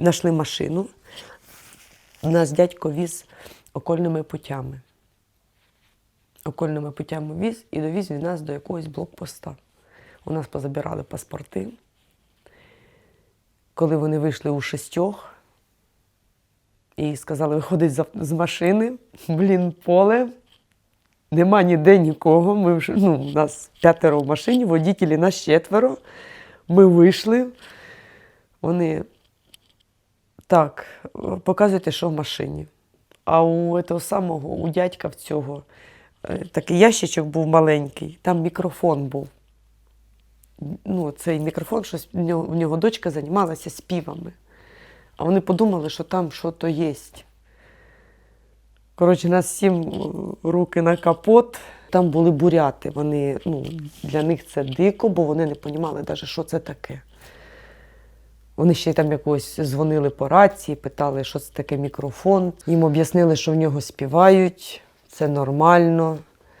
знайшли машину. Нас дядько віз окольними путями. Окольними путями віз і довіз він нас до якогось блокпоста. У нас позабирали паспорти. Коли вони вийшли у шістьох і сказали виходить з машини, блін, поле. Нема ніде нікого. Ми вже, ну, у нас п'ятеро в машині, водітелі нас четверо. Ми вийшли. Вони так, показуйте, що в машині. А у того самого, у дядька в цього, е, такий ящичок був маленький, там мікрофон був. Ну, цей мікрофон, щось в нього, в нього дочка займалася співами. А вони подумали, що там щось є. Коротше, нас сім е, руки на капот. Там були буряти. Вони, ну, для них це дико, бо вони не розуміли навіть, що це таке. Вони ще там якось дзвонили по рації, питали, що це таке мікрофон. Їм об'яснили, що в нього співають, це нормально,